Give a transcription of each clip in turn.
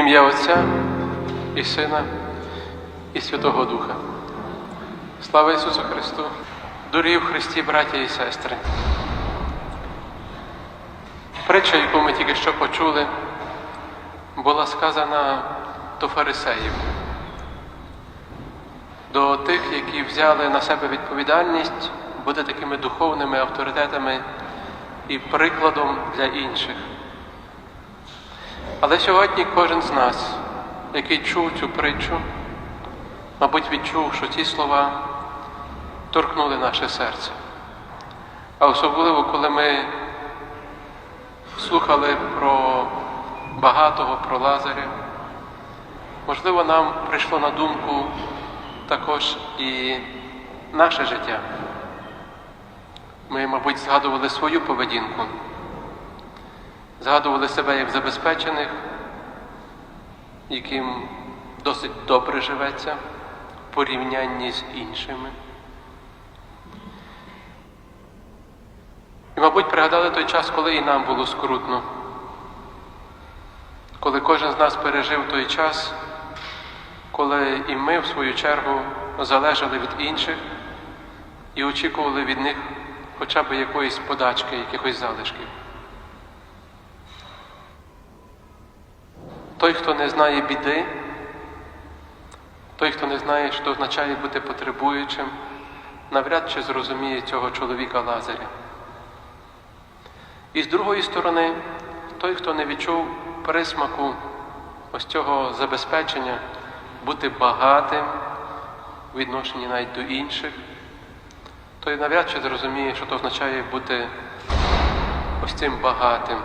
Ім'я Отця і Сина і Святого Духа. Слава Ісусу Христу! Дорогі в Христі, браття і сестри! Притча, яку ми тільки що почули, була сказана до фарисеїв, до тих, які взяли на себе відповідальність бути такими духовними авторитетами і прикладом для інших. Але сьогодні кожен з нас, який чув цю притчу, мабуть, відчув, що ці слова торкнули наше серце. А особливо, коли ми слухали про багатого, про Лазаря, можливо, нам прийшло на думку також і наше життя. Ми, мабуть, згадували свою поведінку, згадували себе як забезпечених, яким досить добре живеться в порівнянні з іншими. І, мабуть, пригадали той час, коли і нам було скрутно, коли кожен з нас пережив той час, коли і ми, в свою чергу, залежали від інших і очікували від них хоча б якоїсь подачки, якихось залишків. Той, хто не знає біди, той, хто не знає, що означає бути потребуючим, навряд чи зрозуміє цього чоловіка Лазаря. І з другої сторони, той, хто не відчув присмаку ось цього забезпечення, бути багатим у відношенні навіть до інших, той навряд чи зрозуміє, що це означає бути ось цим багатим,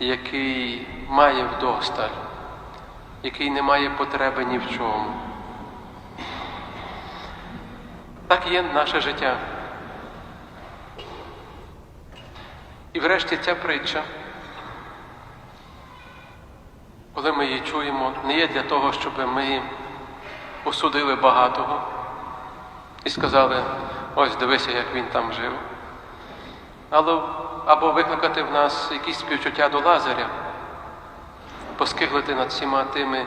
який має вдосталь, який не має потреби ні в чому. Так є наше життя. І врешті ця притча, коли ми її чуємо, не є для того, щоб ми осудили багатого і сказали, ось дивися, як він там жив. Але, або викликати в нас якісь співчуття до Лазаря, поскиглити над всіма тими,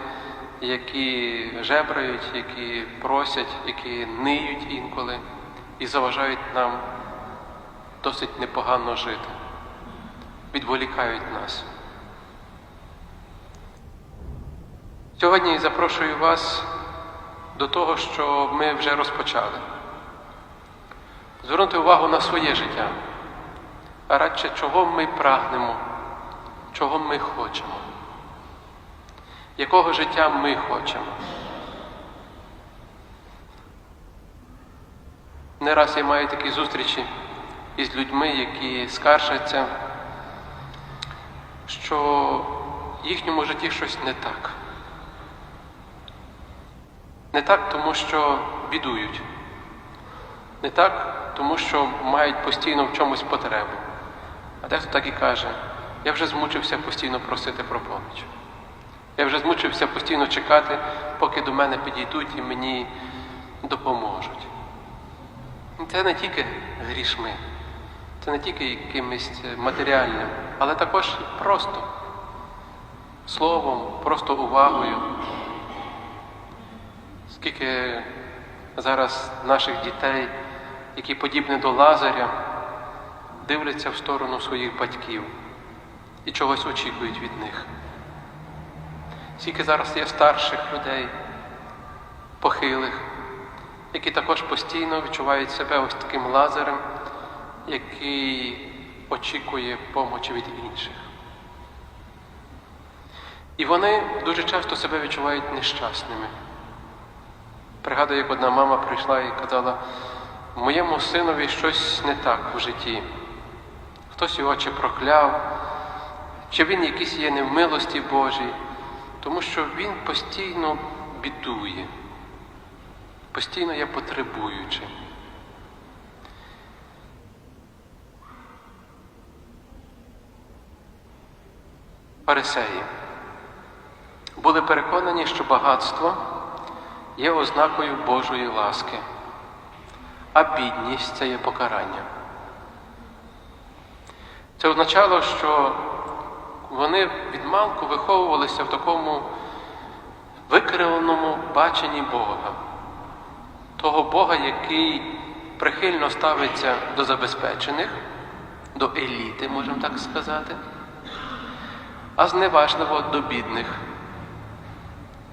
які жебрають, які просять, які ниють інколи і заважають нам досить непогано жити, відволікають нас. Сьогодні запрошую вас до того, що ми вже розпочали. Звернути увагу на своє життя, а радше, чого ми прагнемо, чого ми хочемо, якого життя ми хочемо. Не раз я маю такі зустрічі із людьми, які скаржаться, що в їхньому житті щось не так. Не так, тому що бідують. Не так, тому що мають постійно в чомусь потребу. А дехто так і каже, я вже змучився постійно просити про поміч. Я вже змучився постійно чекати, поки до мене підійдуть і мені допоможуть. Це не тільки грішми, це не тільки якимось матеріальним, але також просто словом, просто увагою. Скільки зараз наших дітей, які подібні до Лазаря, дивляться в сторону своїх батьків і чогось очікують від них. Скільки зараз є старших людей, похилих, які також постійно відчувають себе ось таким лазарем, який очікує помочі від інших. І вони дуже часто себе відчувають нещасними. Пригадую, як одна мама прийшла і казала, моєму синові щось не так в житті. Хтось його чи прокляв, чи він якийсь є не в милості Божій, тому що він постійно бідує, постійно є потребуючим. Фарисеї були переконані, що багатство є ознакою Божої ласки, а бідність це є покарання. Це означало, що вони від малку виховувалися в такому викривленому баченні Бога, того Бога, який прихильно ставиться до забезпечених, до еліти, можемо так сказати, а зневажливо до бідних,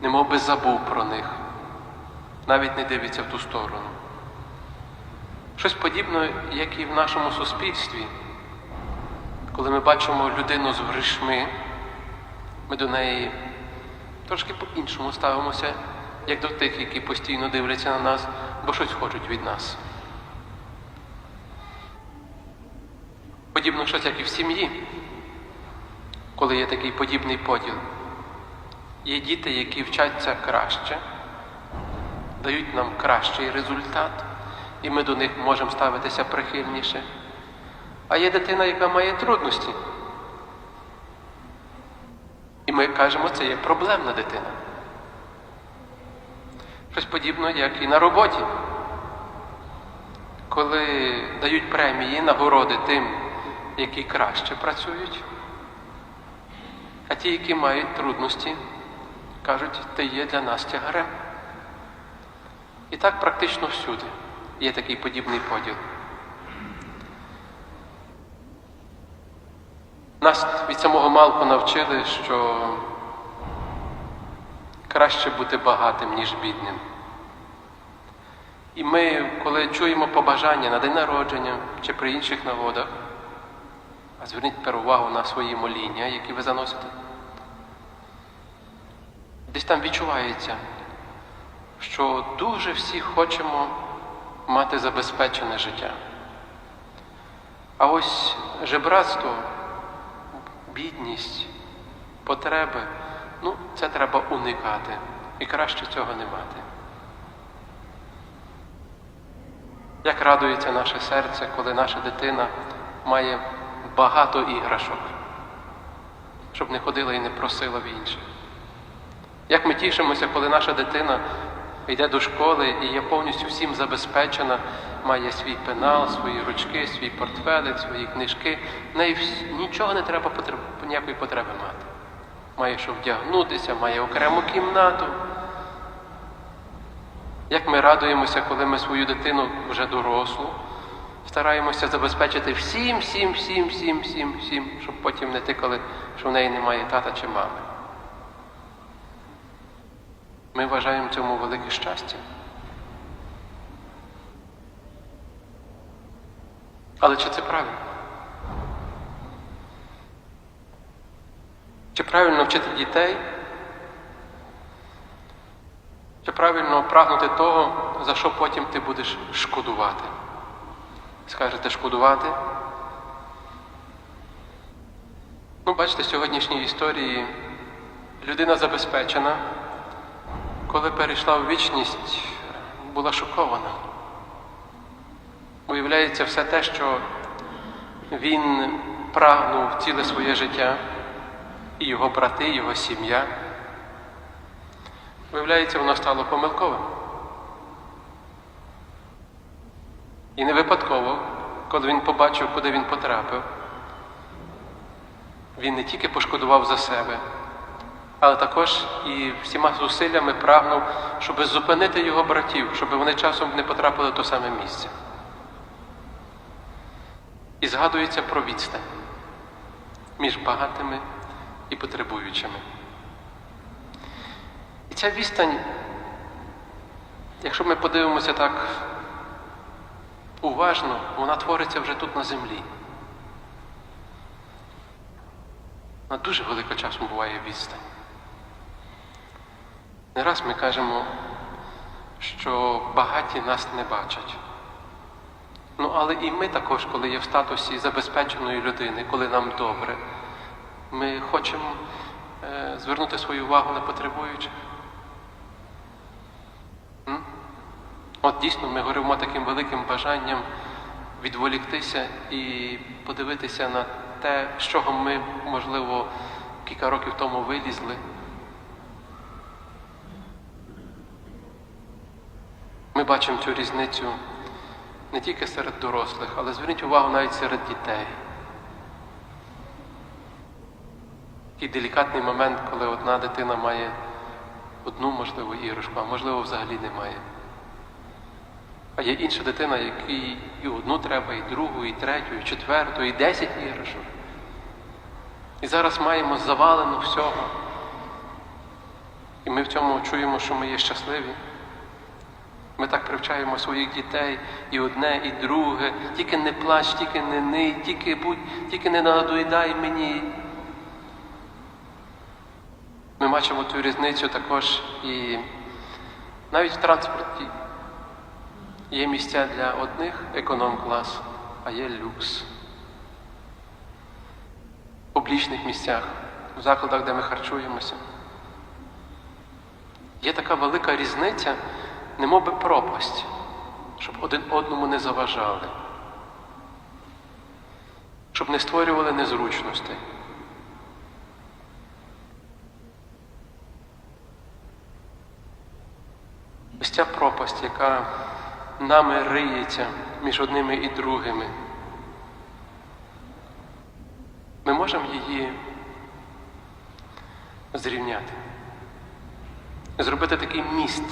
немов би забув про них, навіть не дивиться в ту сторону. Щось подібне, як і в нашому суспільстві. Коли ми бачимо людину з грішми, ми до неї трошки по-іншому ставимося, як до тих, які постійно дивляться на нас, бо щось хочуть від нас. Подібно щось, як і в сім'ї, коли є такий подібний поділ. Є діти, які вчаться краще, дають нам кращий результат, і ми до них можемо ставитися прихильніше. А є дитина, яка має трудності. І ми кажемо, це є проблемна дитина. Щось подібне, як і на роботі. Коли дають премії, нагороди тим, які краще працюють, а ті, які мають трудності, кажуть, ти є для нас тягарем. І так практично всюди є такий подібний поділ. Нас від самого малку навчили, що краще бути багатим, ніж бідним. І ми, коли чуємо побажання на день народження чи при інших нагодах, а зверніть тепер увагу на свої моління, які ви заносите, десь там відчувається, що дуже всі хочемо мати забезпечене життя. А ось жебратство бідність, потреби, ну, це треба уникати. І краще цього не мати. Як радується наше серце, коли наша дитина має багато іграшок, щоб не ходила і не просила в інших. Як ми тішимося, коли наша дитина йде до школи і є повністю всім забезпечена, має свій пенал, свої ручки, свій портфелик, свої книжки. В неї нічого не треба ніякої потреби мати. Має що вдягнутися, має окрему кімнату. Як ми радуємося, коли ми свою дитину вже дорослу, стараємося забезпечити всім, всім, всім, всім, всім, всім, щоб потім не тикали, що в неї немає тата чи мами. Ми вважаємо цьому велике щастя. Але чи це правильно? Чи правильно вчити дітей? Чи правильно прагнути того, за що потім ти будеш шкодувати? Скажете шкодувати? Ну, бачите, в сьогоднішній історії людина забезпечена, коли перейшла в вічність, була шокована. Виявляється, все те, що він прагнув ціле своє життя, і його брати, і його сім'я, виявляється, воно стало помилковим. І не випадково, коли він побачив, куди він потрапив, він не тільки пошкодував за себе, але також і всіма зусиллями прагнув, щоб зупинити його братів, щоб вони часом не потрапили в те саме місце. І згадується про відстань між багатими і потребуючими. І ця відстань, якщо ми подивимося так уважно, вона твориться вже тут на землі. На дуже велика часом буває відстань. Не раз ми кажемо, що багаті нас не бачать. Ну, але і ми також, коли є в статусі забезпеченої людини, коли нам добре, ми хочемо е, звернути свою увагу на потребуючих. От дійсно ми горимо таким великим бажанням відволіктися і подивитися на те, з чого ми, можливо, кілька років тому вилізли. Бачимо цю різницю не тільки серед дорослих, але зверніть увагу навіть серед дітей. такий делікатний момент, коли одна дитина має одну можливу іграшку, а можливо взагалі немає. А є інша дитина, якій і одну треба, і другу, і третю, і четверту, і десять іграшок. І зараз маємо завалено всього. І ми в цьому чуємо, що ми є щасливі. Ми так привчаємо своїх дітей і одне, і друге. Тільки не плач, тільки не ний, тільки будь, тільки не надоїдай мені. Ми бачимо цю різницю також і навіть в транспорті. Є місця для одних економ-клас, а є люкс. В публічних місцях, в закладах, де ми харчуємося. Є така велика різниця, немов би пропасть, щоб один одному не заважали, щоб не створювали незручностей. Ось ця пропасть, яка нами риється між одними і другими. Ми можемо її зрівняти, зробити такий міст.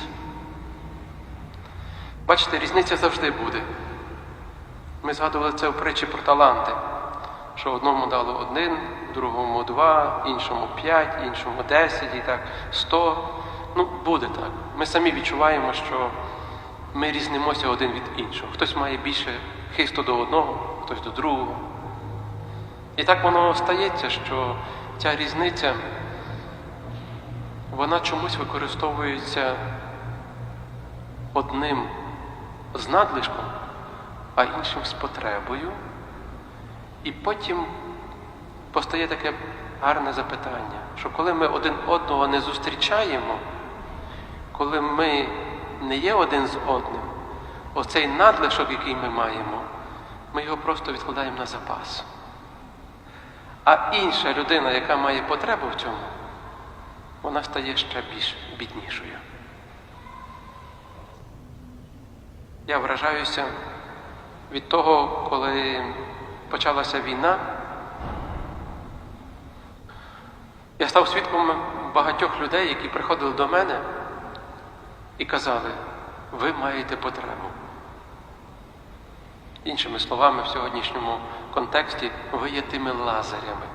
Бачите, різниця завжди буде. Ми згадували це в притчі про таланти, що одному дало один, другому два, іншому п'ять, іншому десять і так сто. Ну, буде так. Ми самі відчуваємо, що ми різнимося один від іншого. Хтось має більше хисту до одного, хтось до другого. І так воно стається, що ця різниця, вона чомусь використовується одним з надлишком, а іншим з потребою. І потім постає таке гарне запитання, що коли ми один одного не зустрічаємо, коли ми не є один з одним, оцей надлишок, який ми маємо, ми його просто відкладаємо на запас. А інша людина, яка має потребу в цьому, вона стає ще більш біднішою. Я вражаюся від того, коли почалася війна. Я став свідком багатьох людей, які приходили до мене і казали, ви маєте потребу. Іншими словами, в сьогоднішньому контексті, ви є тими лазарями.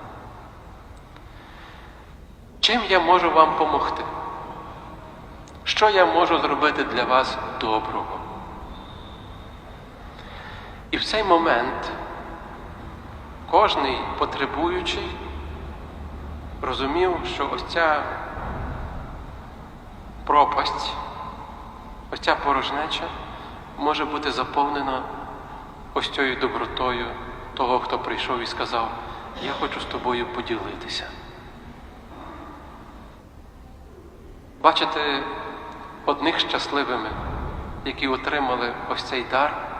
Чим я можу вам допомогти? Що я можу зробити для вас доброго? І в цей момент кожний потребуючий розумів, що ось ця пропасть, ось ця порожнеча може бути заповнена ось цією добротою того, хто прийшов і сказав, я хочу з тобою поділитися. Бачити одних щасливими, які отримали ось цей дар,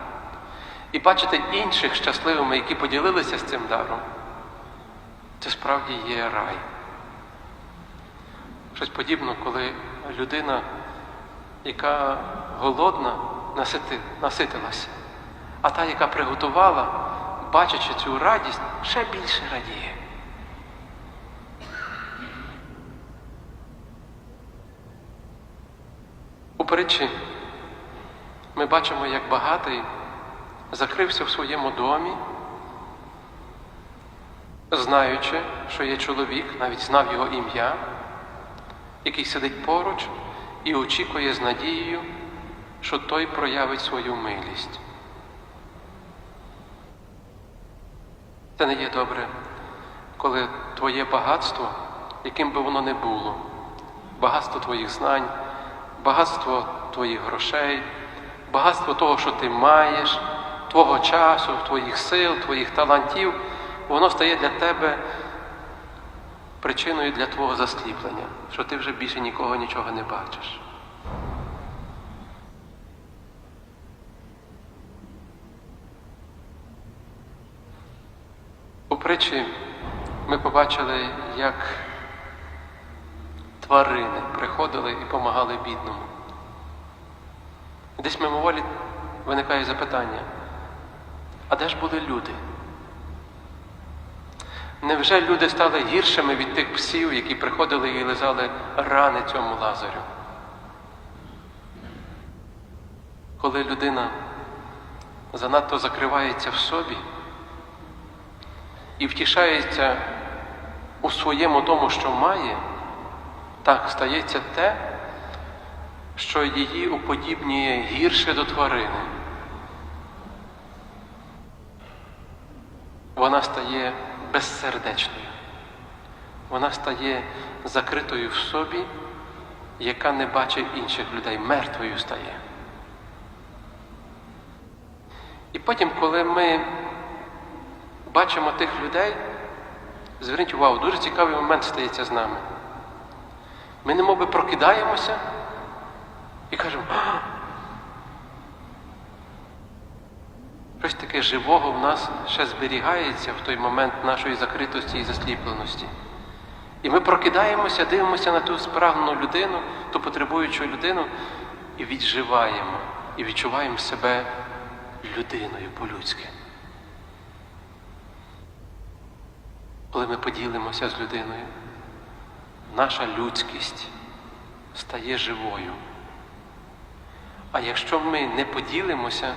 і бачити інших щасливими, які поділилися з цим даром, це справді є рай. Щось подібне, коли людина, яка голодна, наситилася, а та, яка приготувала, бачачи цю радість, ще більше радіє. У притчі ми бачимо, як багатий закрився в своєму домі, знаючи, що є чоловік, навіть знав його ім'я, який сидить поруч і очікує з надією, що той проявить свою милість. Це не є добре, коли твоє багатство, яким би воно не було, багатство твоїх знань, багатство твоїх грошей, багатство того, що ти маєш, твого часу, твоїх сил, твоїх талантів, воно стає для тебе причиною для твого засліплення, що ти вже більше нікого нічого не бачиш. У притчі ми побачили, як тварини приходили і допомагали бідному. Десь мимоволі виникає запитання, а де ж були люди? Невже люди стали гіршими від тих псів, які приходили і лизали рани цьому лазарю? Коли людина занадто закривається в собі і втішається у своєму тому, що має, так стається те, що її уподібнює гірше до тварини. Вона стає безсердечною. Вона стає закритою в собі, яка не бачить інших людей, мертвою стає. І потім, коли ми бачимо тих людей, зверніть увагу, дуже цікавий момент стається з нами. Ми немоби прокидаємося і кажемо, щось таке живого в нас ще зберігається в той момент нашої закритості і засліпленості. І ми прокидаємося, дивимося на ту спрагнену людину, ту потребуючу людину, і відживаємо, і відчуваємо себе людиною по-людськи. Коли ми поділимося з людиною, наша людськість стає живою. А якщо ми не поділимося,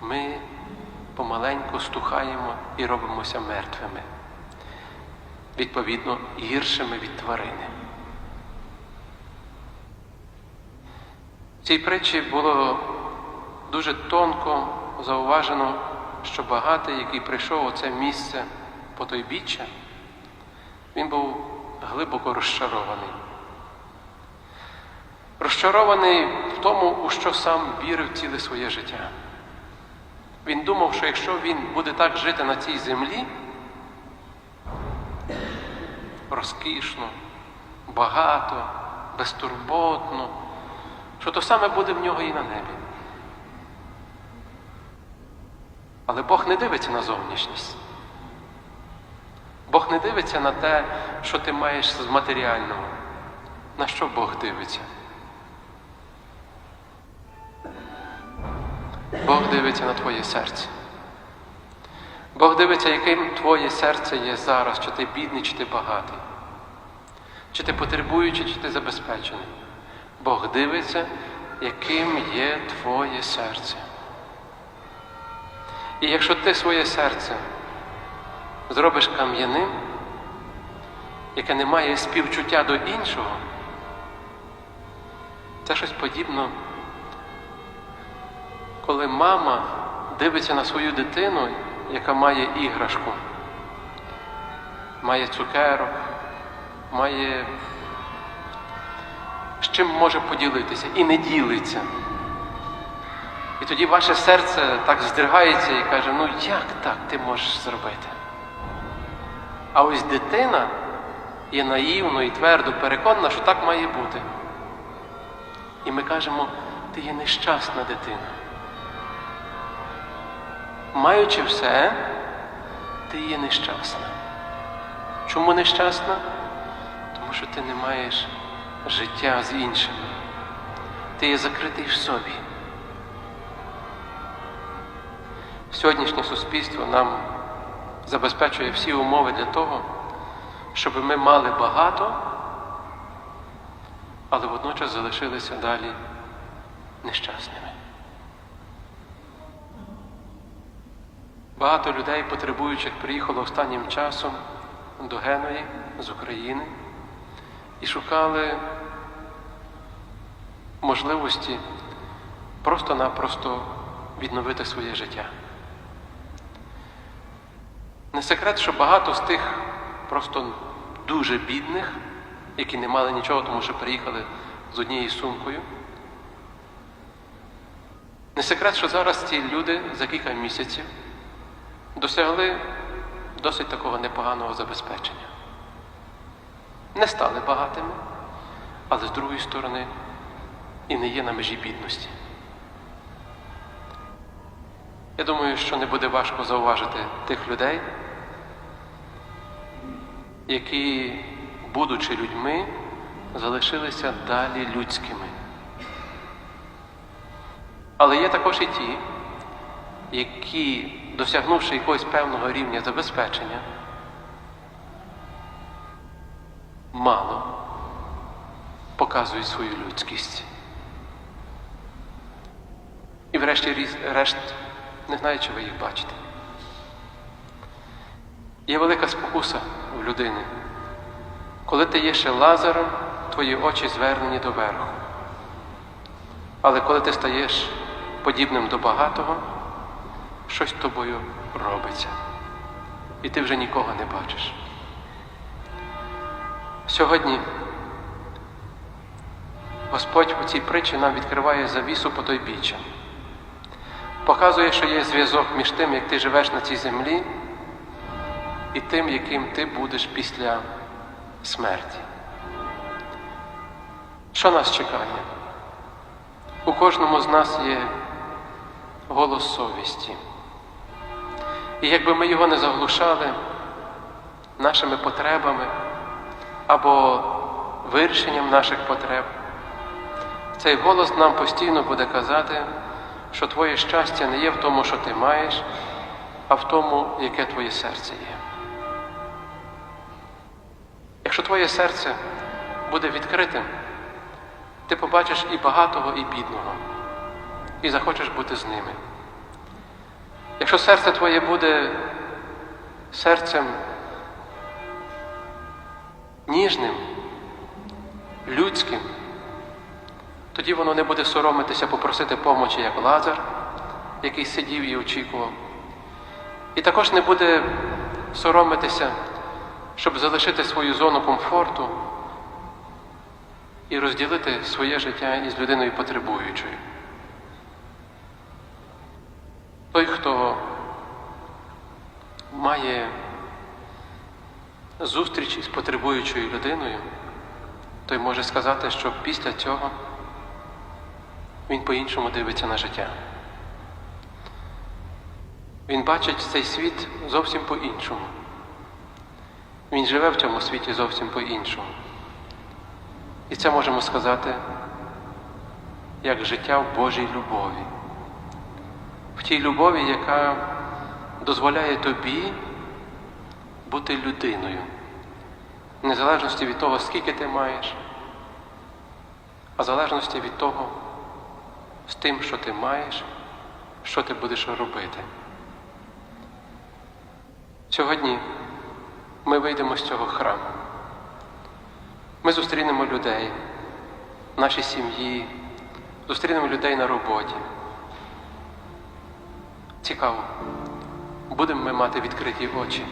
ми помаленьку стухаємо і робимося мертвими, відповідно, гіршими від тварини. В цій притчі було дуже тонко зауважено, що багатий, який прийшов у це місце по той біччя, він був глибоко розчарований. Розчарований в тому, у що сам вірив ціле своє життя. Він думав, що якщо він буде так жити на цій землі, розкішно, багато, безтурботно, що то саме буде в нього і на небі. Але Бог не дивиться на зовнішність. Бог не дивиться на те, що ти маєш з матеріального. На що Бог дивиться? Бог дивиться на твоє серце. Бог дивиться, яким твоє серце є зараз, чи ти бідний, чи ти багатий, чи ти потребуючий, чи ти забезпечений. Бог дивиться, яким є твоє серце. І якщо ти своє серце зробиш кам'яним, яке не має співчуття до іншого, це щось подібно, коли мама дивиться на свою дитину, яка має іграшку, має цукерок, має з чим може поділитися і не ділиться. І тоді ваше серце так здригається і каже, ну як так ти можеш зробити? А ось дитина є наївно і твердо переконана, що так має бути. І ми кажемо, ти є нещасна дитина. Маючи все, ти є нещасна. Чому нещасна? Тому що ти не маєш життя з іншими. Ти є закритий в собі. Сьогоднішнє суспільство нам забезпечує всі умови для того, щоб ми мали багато, але водночас залишилися далі нещасними. Багато людей, потребуючих, приїхало останнім часом до Геної з України і шукали можливості просто-напросто відновити своє життя. Не секрет, що багато з тих просто дуже бідних, які не мали нічого, тому що приїхали з однією сумкою. Не секрет, що зараз ці люди за кілька місяців досягли досить такого непоганого забезпечення. Не стали багатими, але з другої сторони і не є на межі бідності. Я думаю, що не буде важко зауважити тих людей, які, будучи людьми, залишилися далі людськими. Але є також і ті, які, досягнувши якогось певного рівня забезпечення, мало показує свою людськість. І врешті-решт, не знаю, чи ви їх бачите. Є велика спокуса у людини. Коли ти є ще лазером, твої очі звернені до верху. Але коли ти стаєш подібним до багатого, щось тобою робиться. І ти вже нікого не бачиш. Сьогодні Господь у цій притчі нам відкриває завісу по той біччя. Показує, що є зв'язок між тим, як ти живеш на цій землі, і тим, яким ти будеш після смерті. Що нас чекає? У кожному з нас є голос совісті. І якби ми його не заглушали нашими потребами або вирішенням наших потреб, цей голос нам постійно буде казати, що твоє щастя не є в тому, що ти маєш, а в тому, яке твоє серце є. Якщо твоє серце буде відкритим, ти побачиш і багатого, і бідного, і захочеш бути з ними. Якщо серце твоє буде серцем ніжним, людським, тоді воно не буде соромитися попросити помочі, як Лазар, який сидів і очікував. І також не буде соромитися, щоб залишити свою зону комфорту і розділити своє життя із людиною потребуючою. Той, хто має зустріч із потребуючою людиною, той може сказати, що після цього він по-іншому дивиться на життя. Він бачить цей світ зовсім по-іншому. Він живе в цьому світі зовсім по-іншому. І це можемо сказати як життя в Божій любові. Тій любові, яка дозволяє тобі бути людиною, в незалежності від того, скільки ти маєш, а в залежності від того, з тим, що ти маєш, що ти будеш робити. Сьогодні ми вийдемо з цього храму. Ми зустрінемо людей в нашій сім'ї, зустрінемо людей на роботі. Цікаво, будемо ми мати відкриті очі